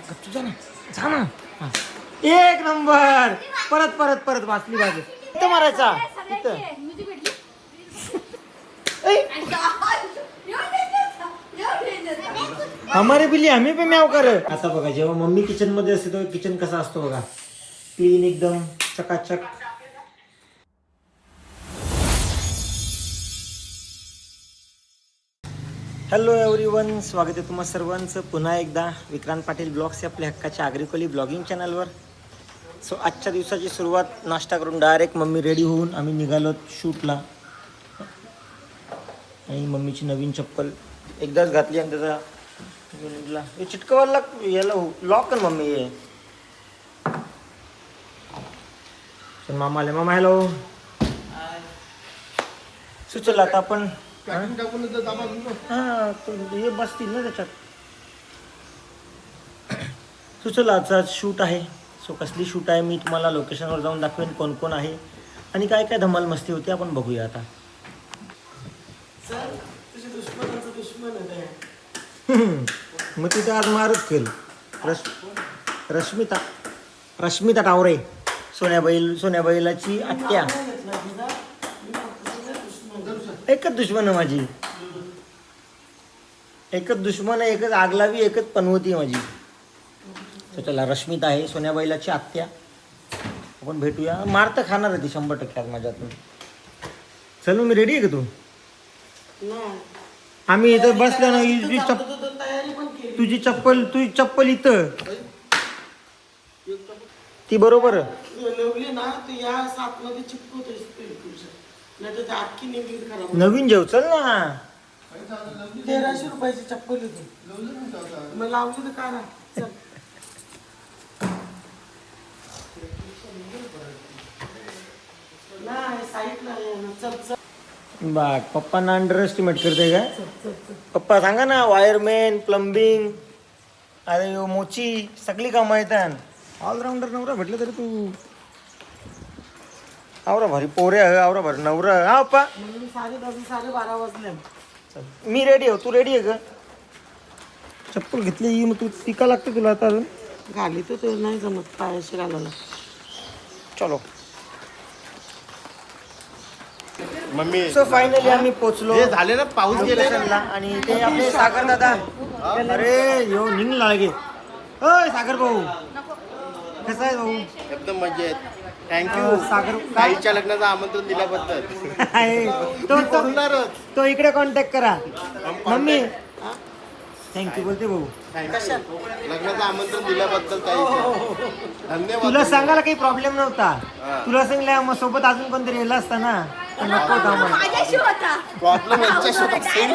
गपचूप जा ना. जा ना. हा. एक नंबर. परत परत परत वाचली पाहिजे इथं मारायचा. इथं. हमारे बिल्ली आम्ही पे म्याव कर. आता बघा जेव्हा मम्मी किचनमध्ये असते तेव्हा किचन कसा असतो बघा. क्लीन एकदम चकाचक. हॅलो एव्हरीवन स्वागत आहे तुम्हा सर्वांचं. पुन्हा एकदा विक्रांत पाटील ब्लॉग्स या आपल्या हक्काच्या आग्रिकोली ब्लॉगिंग चॅनलवर. सो आजच्या दिवसाची सुरुवात नाश्ता करून डायरेक्ट मम्मी रेडी होऊन आम्ही निघालो शूटला. आणि मम्मीची नवीन चप्पल एकदाच घातली आणि त्याचा निघला. हे चिटकवायला याला लॉक कर मम्मी हे. मामा आले. मामा हॅलो सुचल आता आपण हा तो हे बसतील ना त्याच्यात सुचल आजचा शूट आहे. सो कसली शूट आहे मी तुम्हाला लोकेशनवर जाऊन दाखवेन कोण कोण आहे. आणि काय काय धमाल मस्ती होती आपण बघूया आता. मग तिथे आज मारच केल रश रश्मिता रश्मिता टावरे. सोन्याबाई सोन्याबाईलाची आत्या एकच दुश्मन आहे माझी. एकच दुश्मन आहे एकच आगलावी एकच पनवती आहे माझी. तर चला रश्मिता आहे सोन्याबाईलाची आत्या. आपण भेटूया. मार तर खाणार आहे ती शंभर टक्के आज माझ्यातून. चल मी रेडी आहे का तू? आम्ही इथं बसलो ना तुझी चप्पल तुझी चप्पल तुझी चप्पल इथं. ती बरोबर. ना तर या सात मध्ये चिपकवतोय नाही तर ते अख्खी निघली खराब नवीन जेव चल ना. तेराशे रुपयाची चप्पल होती मग लावली तर चल. नाही साईडला आहे ना. चल चल. बघ पप्पांना अंडर एस्टिमेट करते काय पप्पा सांगा ना वायरमॅन प्लंबिंग अरे यो मोची सगळी कामं येतात ऑलराऊंडर नवरा भेटलं तरी तू. आवरा भारी पोरे आहे आवरा भारी नवरा हा पप्पा म्हणजे मी साडे दहा साडे बारा वाजले. मी रेडी आहे तू रेडी आहे का? चप्पल घेतली मग तू टिका लागते तुला आता अजून? घाली तर ते नाही जमत पायाशी घालायला. चलो. मम्मी सो फायनली आम्ही पोचलो. हे झाले ना पाऊस गेले आणि ते आपले सागर दादा. अरे यो निघला लगे. अय सागर भाऊ. कसा आहे भाऊ? एकदम मजेत. अं, थँक्यू सागर काय ताईच्या लग्नाचं आमंत्रण दिल्याबद्दल. आहे? तो तो तो इकडे कॉन्टॅक्ट करा. मम्मी. थँक्यू बोलते भाऊ. लग्नाचं आमंत्रण दिल्याबद्दल ताईच्या धन्यवाद. तुला सांगायला काही प्रॉब्लेम नव्हता. तुला सांगल्या मग सोबत अजून कोणतरी येलं असता ना तर नको होता आम्हाला. माझ्याशी होता. प्रॉब्लेम यांच्याशी असेल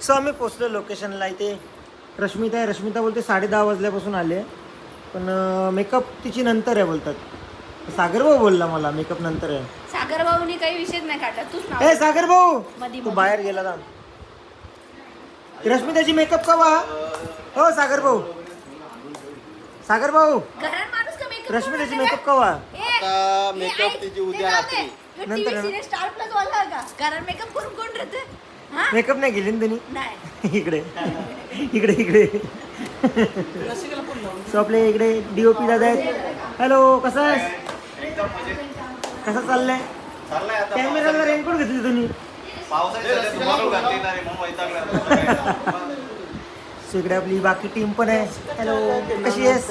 सो आम्ही पोचलो लोकेशनला इथे रश्मिता आहे. रश्मिता बोलते साडे दहा वाजल्यापासून आले. पण मेकअप तिची नंतर आहे बोलतात. सागर भाऊ बोलला मला मेकअप नंतर आहे. सागर भाऊनी काही विषयच नाही काढला तूच नाव. ए सागर भाऊ! मधी- तू बाहेर गेला ना रश्मिताची मेकअप कवा? हो सागर भाऊ. सागर भाऊ! घरात माणूस का मेकअप रश्मिताची मेकअप कवा? आता makeup तिची उद्या रात्री. नंतर आहे ना? टीव्ही स्टार प्लस वाला का? घरात मेकअप करून कोण राहते हा? मेकअप नाही गेली ना त्यांनी? नाही. इकडे. इकडे इकडे. सो आपले इकडे डीओपी दादा आहेत. हॅलो कसा आहेस? कसं चाललंय? कॅमेराला रेनकोट घेतली तुम्ही. सो इकडे आपली बाकी टीम पण आहे. हॅलो कशी आहेस?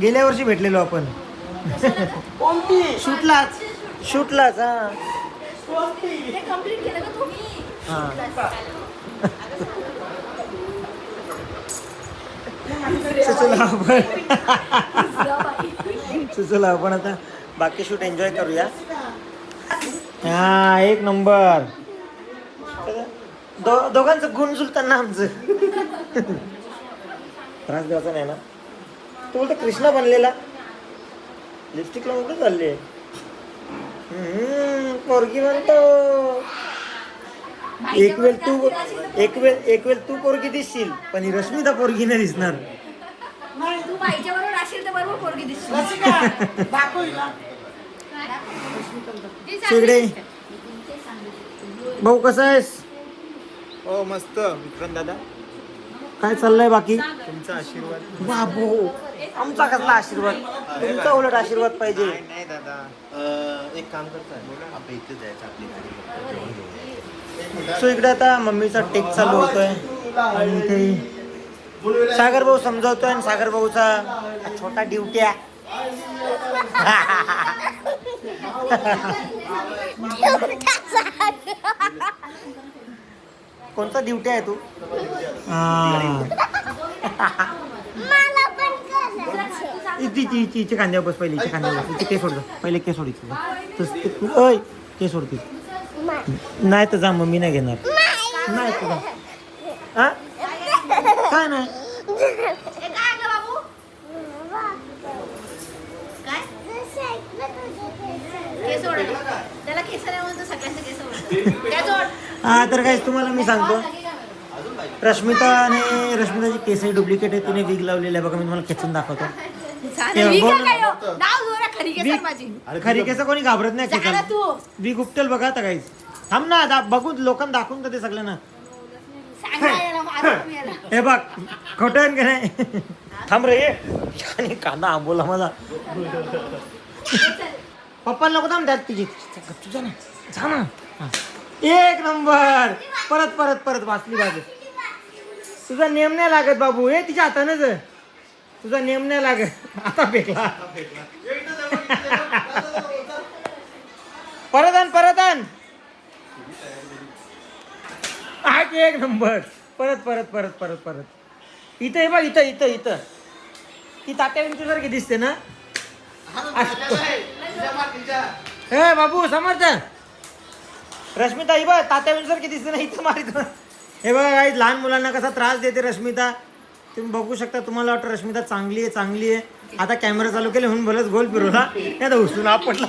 गेल्या वर्षी भेटलेलो आपण. शूटलाच शूटलाच हा. हा सुचला आपण सुचला आपण आता बाकी शूट एन्जॉय करूया. हा एक नंबर. दो दोघांचं गुण जुलताना आमचं. त्रास द्यायचा नाही ना. तो बोलतो कृष्णा बनलेला. लिपस्टिक लावून कुठे चालले पोरगी म्हणतो. एक वेळ तू एक वेळ एक वेळ तू पोरगी दिसशील पण ही रश्मिता पोरगी नाही दिसणार. तू बाईच्या बरोबर असेल तर बरोबर पोरगी दिसते रसिका दाखव हिला. तिकडे भाऊ कसा आहेस? हो मस्त विक्रम दादा. काय चाललंय बाकी? तुमचा आशीर्वाद. बाबू आमचा कसला आशीर्वाद? तुमचा उलट आशीर्वाद पाहिजे. नाही दादा. अं, एक काम करताय. आपल्या इथे जायचं आपली गाडी. घेऊन सो इकडे आता मम्मीचा टेक चालू होतोय. आणि इथे सागर भाऊ समजावतोय आणि सागर भाऊचा छोटा ड्युट्या कोणता ड्युटी आहे तू? हा. इथे इथे इथे खांद्यावर बस पहिले इथे खांद्यावर बस. इथे केस सोडतो पहिले केस सोडित तू ओय केस सोडतीस नाही तर जा मग मी नाही घेणार. नाही तर जा. हा? काय नाही? हे हा तर काय तुम्हाला मी सांगतो. रश्मिता आणि रश्मिताची केसही डुप्लिकेट आहे. तिने विग लावलेली आहे. बघा मी तुम्हाला खेचून दाखवतो. हो? खरी केस कोणी घाबरत नाही विग उपटेल बघा आता काहीच थांब ना दा- बघू लोकांना दाखवून तर ते सगळ्यांना? सांग ना. हे. बघ खोटं आहे का नाही? थांब रे. आणि कांदा आंबोला मला पप्पाला नको थांब द्या तिची तुझा ना. जा ना. एक नंबर. परत परत परत वाचली बाजू. तुझा नेम नाही लागत बाबू. हे तिच्या हातानेच. तुझा नेम नाही लागत. आता फेकला. परत आण परत आण. एक नंबर. परत परत परत परत परत. इथं हे बघ इथं इथं इथं. ती तात्या सारखी दिसते ना? हे बाबू समर्थ रश्मिता ही बघ तात्या सारखी दिसते ना इथं मारित हे बघा काही लहान मुलांना कसा त्रास देते रश्मिता. तुम्ही बघू शकता तुम्हाला वाटतं रश्मिता चांगली आहे चांगली आहे. आता कॅमेरा चालू केले म्हणून बोलत गोल फिरवला. नाही तर उचलून आपटला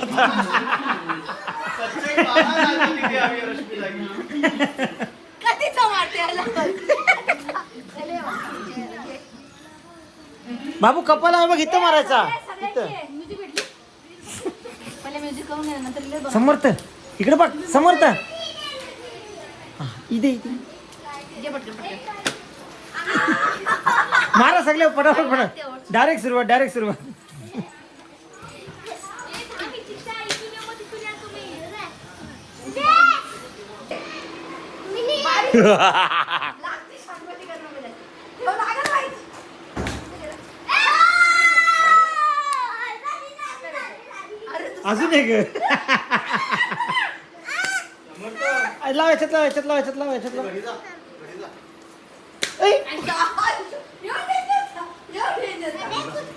बाबू कपाला बघ इथं मारायचा. इथं. समर्थ इकडे बघ समर्थ. इथे. मारा सगळे पटापट पटा डायरेक्ट सुरुवात डायरेक्ट सुरुवात लागते शांतपणे करणं म्हणजे. ठेव लागत नाही. अरे तू अजून एक. लाव याच्यात लाव याच्यात लाव याच्यात याच्यात.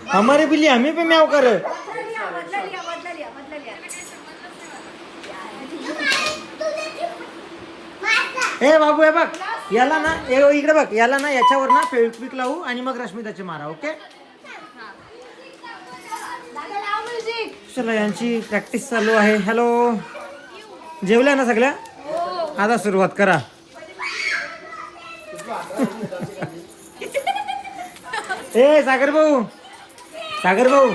हमारे बिल्ली हमें पे म्याव कर. हे बाबू हे बघ. याला ना इकडे बघ. याला ना याच्यावर ना फेविक्विक लावू आणि मग रश्मिताचे मारा ओके? चला यांची प्रॅक्टिस चालू आहे. हॅलो जेवल्या ना सगळ्या? आता सुरुवात करा. ए सागर भाऊ. सागर भाऊ.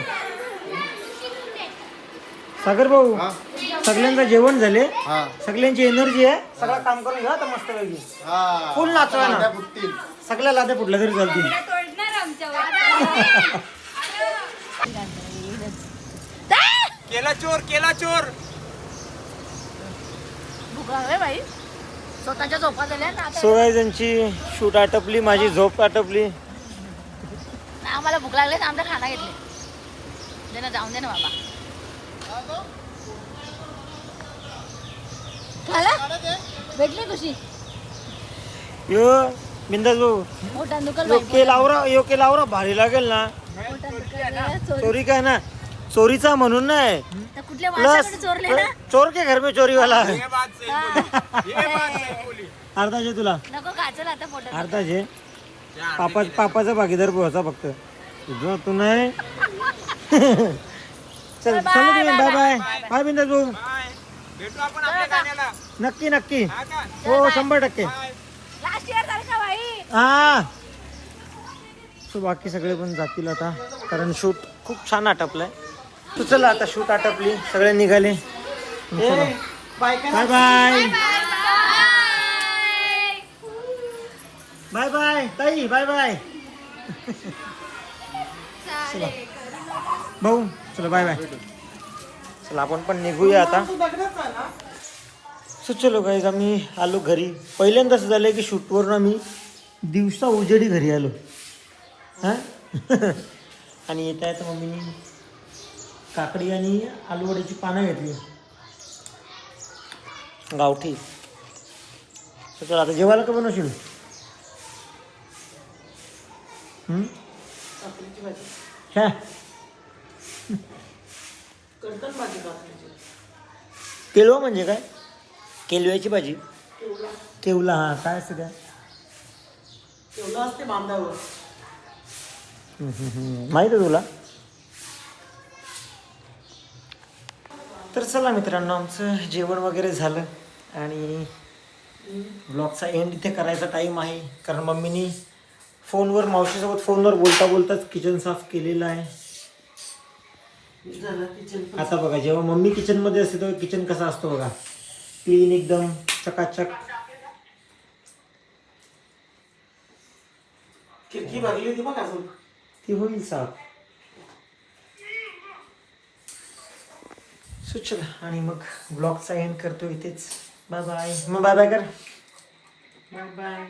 सागर भाऊ. सगळ्यांचं जेवण झाले. हा. सगळ्यांची एनर्जी आहे. सगळं काम करून घ्या आता मस्त पैकी. हा. फुल नाचवा ना. फुटतील. सगळ्या लाद्या फुटल्या तरी चालतील. तोडणार आमच्यावर. केला चोर केला चोर. भूक लागले बाई. स्वतःच्या झोपा झाल्या ना आता. सो यांची शूट आटपली माझी झोप आटपली. आम्हाला भूक लागले तर आमचं खाना घेतले. दे ना जाऊन दे ना बाबा. खाला? भेटली खुशी? यो बिंदास भाऊ. मोठा दुकान यो के लावरा यो के लावरा भारी लागेल ना. मोठा दुकान चोरी. काय ना चोरीचा म्हणून नाही. तर कुठल्या प्लस माणसाकडे चोरले ना? चोर के घर में चोरी वाला है. हा. अर्धाचे तुला. नको काचल आता पापा पापाचा भागीदार पोहोचा फक्त. तुझं तू नाही. चल चल बाय बाय बाय बिंदास भाऊ. भेटू आपण आपल्या गाण्याला. नक्की नक्की. हो शंभर टक्के. लास्ट इयर सारखा बाई? हा. सो बाकी सगळे पण जातील आता कारण शूट खूप छान आटपलंय. तू चला आता शूट आटपली. सगळे निघाले. बाय बाय बाय बाय ताई बाय बाय चला. भाऊ चला बाय बाय चला आपण पण निघूया आता. सो चलो गाईज आम्ही आलो घरी. पहिल्यांदा असं झालं की शूटवरून आम्ही दिवसा उजेडी घरी आलो. हां? आणि येता येता मम्मीनी काकडी आणि आलूवड्याची पानं घेतली. गावठी. सो चला आता जेवायला का बनवशील? हं? ह्या भाजी केलवा म्हणजे काय? केलव्याची भाजी. केवला हां काय असतं काय असते बांधावर? हम्म, हम्म, हम्म. माहीत आहे तुला? तर चला मित्रांनो आमचं जेवण वगैरे झालं आणि ब्लॉगचा एंड इथे करायचा टाईम आहे. कारण मम्मीनी फोनवर मावशीसोबत फोनवर बोलता बोलताच किचन साफ केलेलं आहे. झालं किचन आता बघा जेव्हा मम्मी किचनमध्ये असते तेव्हा किचन कसा असतो बघा. क्लीन एकदम चकाचक. खिडकी भरली होती बघ अजून. ती होईल साफ. सो चला आणि मग ब्लॉगचा एंड करतो इथेच. बाय बाय मग बाय बाय कर. Bye bye